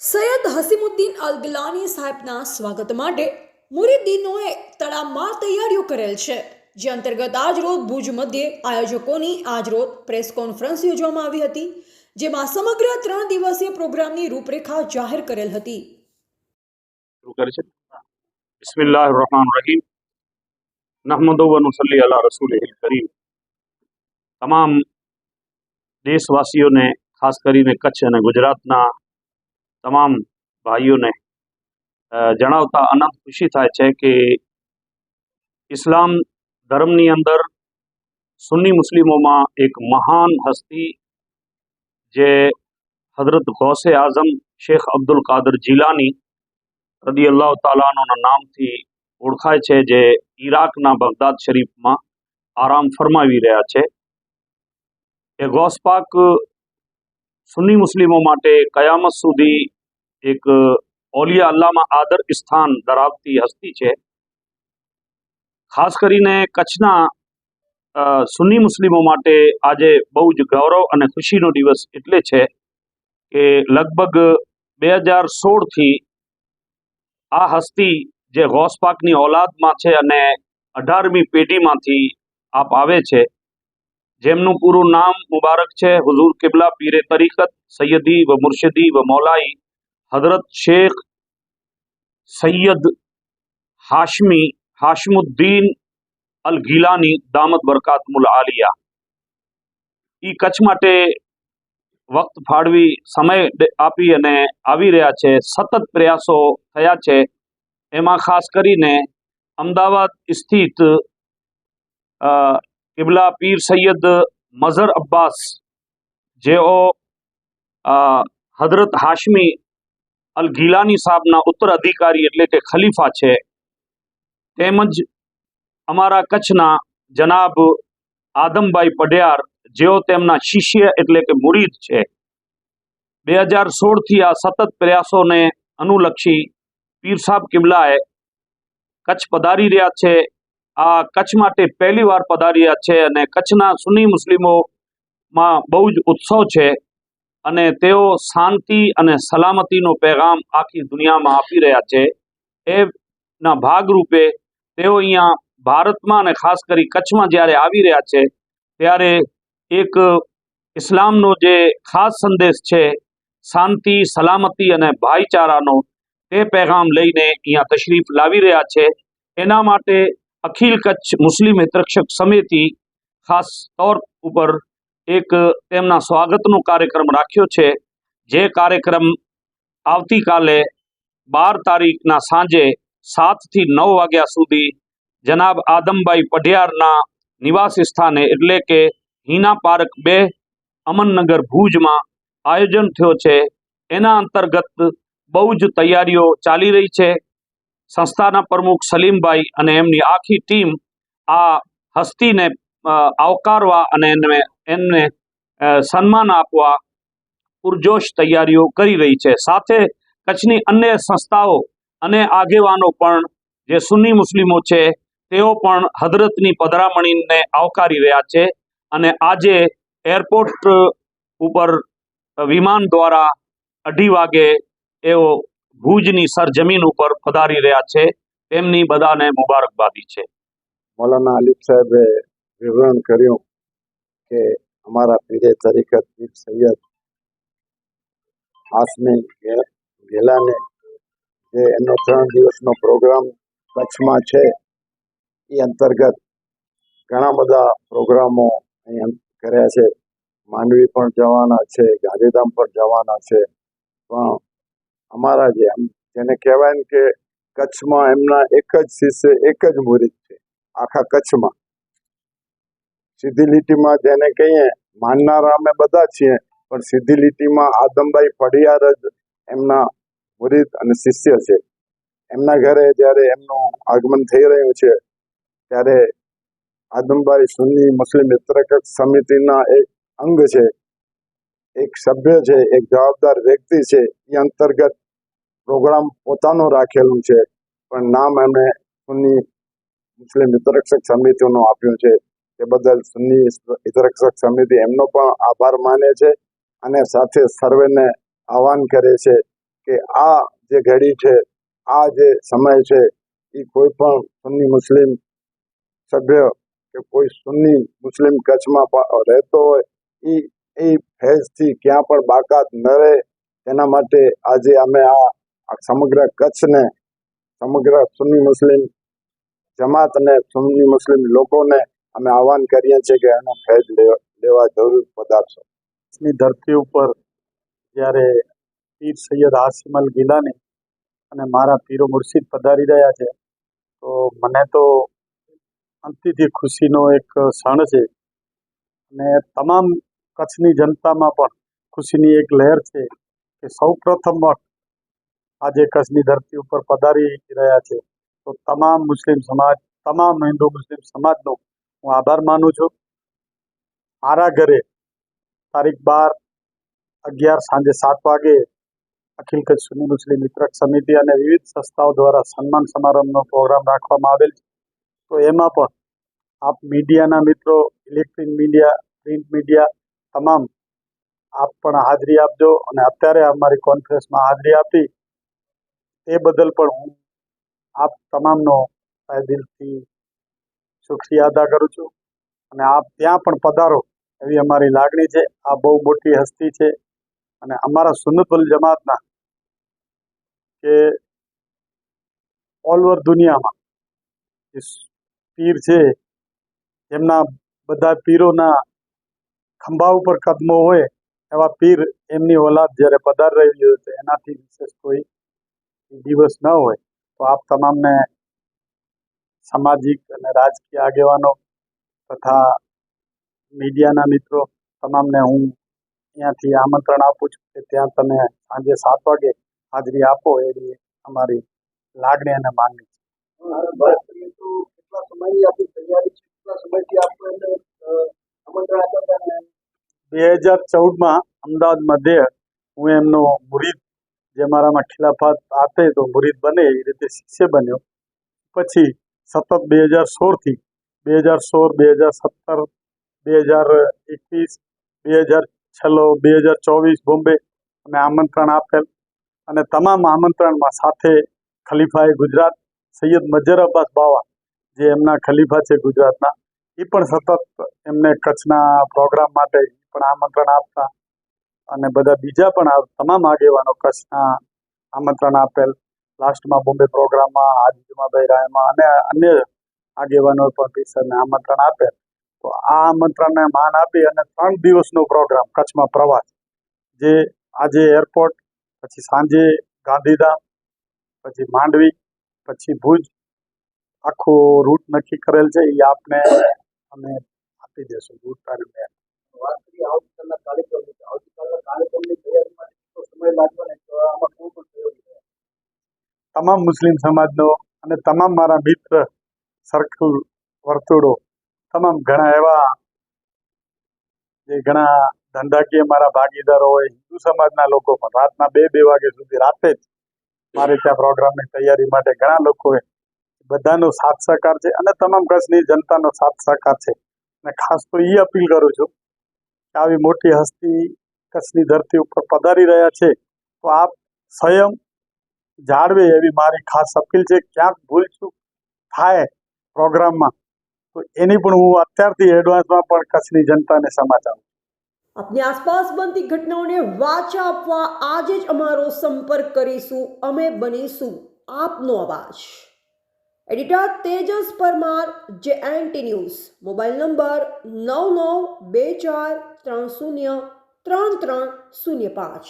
સૈયદ હસીમુદ્દીન અલ ગિલાની સાહેબના સ્વાગત માટે મુરીદ્દીનોએ તડામાર તૈયારીઓ કરેલ છે, જે અંતર્ગત આજરોજ ભુજ મધ્યે આયોજકોની આજરોજ પ્રેસ કોન્ફરન્સ યોજવામાં આવી હતી, જેમાં સમગ્ર ત્રણ દિવસીય પ્રોગ્રામની રૂપરેખા જાહેર કરેલ હતી. તમામ દેશવાસીઓને, ખાસ કરીને કચ્છ અને ગુજરાતના તમામ ભાઈઓને અ, જણાવતા અનંત ખુશી થાય છે કે ઇસ્લામ ધર્મની અંદર સુન્ની મુસ્લિમોમાં એક મહાન હસ્તી જે હઝરત ગૌસે આઝમ શેખ અબ્દુલ કાદર જીલાની રદી અલ્લાહ તાલાના નામથી ઓળખાય છે જે ઈરાકના બગદાદ શરીફમાં આરામ ફરમાવી રહ્યા છે એ ગૌસ પાક સુન્ની મુસ્લિમો માટે કયામત સુધી એક ઓલિયા અલ્લામાં આદર સ્થાન ધરાવતી હસ્તી છે. ખાસ કરીને કચ્છના સુન્ની મુસ્લિમો માટે આજે બહુ જ ગૌરવ અને ખુશીનો દિવસ એટલે છે કે લગભગ બે હજાર સોળથી આ હસ્તી જે ગૌસપાકની ઓલાદમાં છે અને અઢારમી પેઢીમાંથી આપ આવે છે, જેમનું પૂરું નામ મુબારક છે. હુઝુર કિબલા પીરે તરીકત સૈયદી વ મુર્શદી વ મૌલાઈ હઝરત શેખ સૈયદ હાશમી હાશમુદ્દીન અલ ગીલાની દામત બરકાતમુલ આલિયા ઈ કચ્છ માટે વક્ત ફાળવી સમય આપી અને આવી રહ્યા છે સતત પ્રયાસો થયા છે એમાં ખાસ કરીને અમદાવાદ સ્થિત કિબલા પીર સૈયદ મઝર અબ્બાસ જેઓ હઝરત હાશમી અલ ગીલાની સાહેબના ઉત્તરાધિકારી એટલે કે ખલીફા છે, તેમજ અમારા કચ્છના જનાબ આદમભાઈ પઢિયાર, જેઓ તેમના શિષ્ય એટલે કે મુરીદ છે. બે હજાર સોળથી આ સતત પ્રયાસોને અનુલક્ષી પીર સાહેબ કિમલાએ કચ્છ પધારી રહ્યા છે. આ કચ્છ માટે પહેલી વાર પધારી રહ્યા છે અને કચ્છના સુન્ની મુસ્લિમોમાં બહુ જ ઉત્સવ છે. અને તેઓ શાંતિ અને સલામતીનો પેગામ આખી દુનિયામાં આપી રહ્યા છે. એના ભાગરૂપે તેઓ અહીંયા ભારતમાં અને ખાસ કરી કચ્છમાં જ્યારે આવી રહ્યા છે, ત્યારે એક ઇસ્લામનો જે ખાસ સંદેશ છે, શાંતિ, સલામતી અને ભાઈચારાનો, તે પેગામ લઈને અહીંયા તશરીફ લાવી રહ્યા છે. એના માટે અખિલ કચ્છ મુસ્લિમ હિતરક્ષક સમિતિ ખાસ તौर ઉપર એક તેમના સ્વાગતનો કાર્યક્રમ રાખ્યો છે. જે કાર્યક્રમ આવતીકાલે બાર તારીખના સાંજે સાતથી નવ વાગ્યા સુધી જનાબ આદમભાઈ પઢિયારના નિવાસ સ્થાને, એટલે કે હિના પાર્ક બે અમનનગર ભુજમાં આયોજન થયો છે. એના અંતર્ગત બહુ જ તૈયારીઓ ચાલી રહી છે. સંસ્થાના પ્રમુખ સલીમભાઈ અને એમની આખી ટીમ આ હસ્તીને આવકારવા અને એમને એમને સન્માન આપવા પુરજોશ તૈયારીઓ કરી રહી છે. સાથે કચ્છની અન્ય સંસ્થાઓ અને આગેવાનો પણ જે સુન્ની મુસ્લિમો છે, તેઓ પણ હદરતની પધરામણીને આવકારી રહ્યા છે અને આજે એરપોર્ટ ઉપર વિમાન દ્વારા અઢી વાગે એઓ ભુજની સરજમીન ઉપર પધારી રહ્યા છે. તેમની બધાને મુબારકબાદી છે. મૌલાના અલીફ સાહેબે વિવરણ કર્યું કે અમારા પીરે તરીકત પીર સૈયદ હાસમી ગેલાને જે એનો ત્રણ દિવસનો પ્રોગ્રામ કચ્છમાં છે, એ અંતર્ગત ઘણા બધા પ્રોગ્રામો અહીં કર્યા છે. માંડવી પણ જવાના છે, ગાંધીધામ પણ જવાના છે. પણ અમારા જે જેને કહેવાય ને કે કચ્છમાં એમના એક જ શિષ્ય, એક જ મુરીદ છે. આખા કચ્છમાં. સીધી લીટીમાં જેને કહીએ, માનનારા અમે બધા છીએ, પણ સીધી લીટીમાં આદમભાઈ પડિયાર જ એમના મુરીદ અને શિષ્ય છે. એમના ઘરે જ્યારે એમનું આગમન થઈ રહ્યું છે, ત્યારે આદમભાઈ સુન્ની મુસ્લિમ મિત્રકક સમિતિના એક અંગ છે, એક સભ્ય છે, એક જવાબદાર વ્યક્તિ છે. એ અંતર્ગત પ્રોગ્રામ પોતાનું રાખેલું છે, પણ નામ એમણે સુન્ની મુસ્લિમ મિત્રક્ષક સમિતિનું આપ્યું છે. તે બદલ સુન્ની હિતરક્ષક સમિતિ એમનો પણ આભાર માને છે અને સાથે સર્વેને આહવાન કરે છે કે આ જે ઘડી છે, આ જે સમય છે એ કોઈ પણ સુન્ની મુસ્લિમ સભ્ય કે કોઈ સુન્ની મુસ્લિમ કચ્છમાં રહેતો હોય એ એ ફેઝથી ક્યાં પણ બાકાત ન રહે. તેના માટે આજે અમે આ સમગ્ર કચ્છને, સમગ્ર સુન્ની મુસ્લિમ જમાત અને સુન્ની મુસ્લિમ લોકોને અમે આહવાન કરીએ છીએ કે એનો ફેઝ લેવા જરૂર પધારશો ની ધરતી ઉપર જ્યારે પીર સૈયદ આસિમલ ગિલાની અને મારા પીરો મુર્શિદ પધારી રહ્યા છે, તો મને તો અંતિથી ખુશીનો એક ક્ષણ છે. અને તમામ કચ્છની જનતામાં પણ ખુશીની એક લહેર છે કે સૌ પ્રથમ આજે કચ્છની ધરતી ઉપર પધારી રહ્યા છે. તો તમામ મુસ્લિમ સમાજ, તમામ હિન્દુ મુસ્લિમ સમાજનો હું આભાર માનું છું. મારા ઘરે તારીખ બાર અગિયાર સાંજે સાત વાગે અખિલ કચ્છ સુની મુસ્લિમ મિત્રક સમિતિ અને વિવિધ સંસ્થાઓ દ્વારા સન્માન સમારંભનો પ્રોગ્રામ રાખવામાં આવેલ છે. તો એમાં પણ આપ મીડિયાના મિત્રો, ઇલેક્ટ્રિક મીડિયા, પ્રિન્ટ મીડિયા તમામ આપ પણ હાજરી આપજો અને અત્યારે અમારી કોન્ફરન્સમાં હાજરી આપી એ બદલ પણ હું આપ તમામનો દિલથી શુક્રિયા અદા કરું છું. અને આપ ત્યાં પણ પધારો. એવી અમારી લાગણી છે. આ બહુ મોટી હસ્તી છે. અને અમારા સુન્નતુલ જમાતના કે ઓલ ઓવર દુનિયામાં પીર છે એમના બધા પીરોના ખંભા ઉપર કદમો હોય, એવા પીર એમની ઓલાદ જ્યારે પધાર રહી હોય તો એનાથી વિશેષ કોઈ દિવસ ન હોય. તો આપ તમામને સામાજિક અને રાજકીય આગેવાનો તથા મીડિયાના મિત્રો તમામને હું અહીંયાથી આમંત્રણ આપું છું કે ત્યાં તમે સાંજે સાત વાગે હાજરી આપો એવી અમારી લાગણી અને માગણી છે. બે હજાર ચૌદમાં અમદાવાદ મધ્ય હું એમનો મુરીદ જે મારામાં ખિલાફત આપે તો મુરીદ બને એ રીતે શિષ્ય બન્યો. પછી સતત બે હજાર સોળથી બે હજાર સોળ, બે હજાર સત્તર, બે હજાર એકવીસ, બે હજાર છેલ્લો, બે હજાર ચોવીસ બોમ્બે અમે આમંત્રણ આપેલ અને તમામ આમંત્રણમાં સાથે ખલીફાએ ગુજરાત સૈયદ મજર અબ્બાસ બાવા, જે એમના ખલીફા છે ગુજરાતના, એ પણ સતત એમને કચ્છના પ્રોગ્રામ માટે પણ આમંત્રણ આપતા અને બધા બીજા પણ તમામ આગેવાનો કચ્છના આમંત્રણ આપેલ લાસ્ટમાં બોમ્બે પ્રોગ્રામમાં હાજી જુમાભાઈ રાયમાં અને અન્ય આગેવાનો પણ પીસરને આમંત્રણ આપે. તો આ આમંત્રણને માન આપી અને ત્રણ દિવસનો પ્રોગ્રામ, કચ્છમાં પ્રવાસ, જે આજે એરપોર્ટ, પછી સાંજે ગાંધીધામ, પછી માંડવી, પછી ભુજ, આખો રૂટ નક્કી કરેલ છે. એ આપને અમે આપી દેશું રૂટ અને મેપ તમામ મુસ્લિમ સમાજનો અને તમામ મારા મિત્ર સર્કલ વર્તુળો, તમામ ઘણા એવા જે ઘણા ધંધાકીય મારા ભાગીદારો હોય, હિન્દુ સમાજના લોકો પણ રાતના બે બે વાગે સુધી રાતે જ મારે ત્યાં પ્રોગ્રામની તૈયારી માટે ઘણા લોકોએ બધાનો સાથ સહકાર છે અને તમામ કચ્છની જનતાનો સાથ સહકાર છે. અને ખાસ તો એ અપીલ કરું છું કે આવી મોટી હસ્તી કચ્છની ધરતી ઉપર પધારી રહ્યા છે, તો આપ સંયમ જાળવે એવી મારી ખાસ અપીલ છે, ક્યાંક ભૂલચૂક થાય પ્રોગ્રામમાં, તો એની પણ હું અત્યારથી એડવાન્સમાં પણ કચ્છની જનતાને સમાચાર આપની આસપાસ બનતી ઘટનાઓને વાચા આપવા આજે જ અમારો સંપર્ક કરીશું, અમે બનીશું આપનો અવાજ. એડિટર તેજસ પરમાર જે એન્ટી ન્યૂઝ મોબાઈલ નંબર નવ નવ બે ચાર ત્રણ શૂન્ય ત્રણ ત્રણ શૂન્ય પાંચ.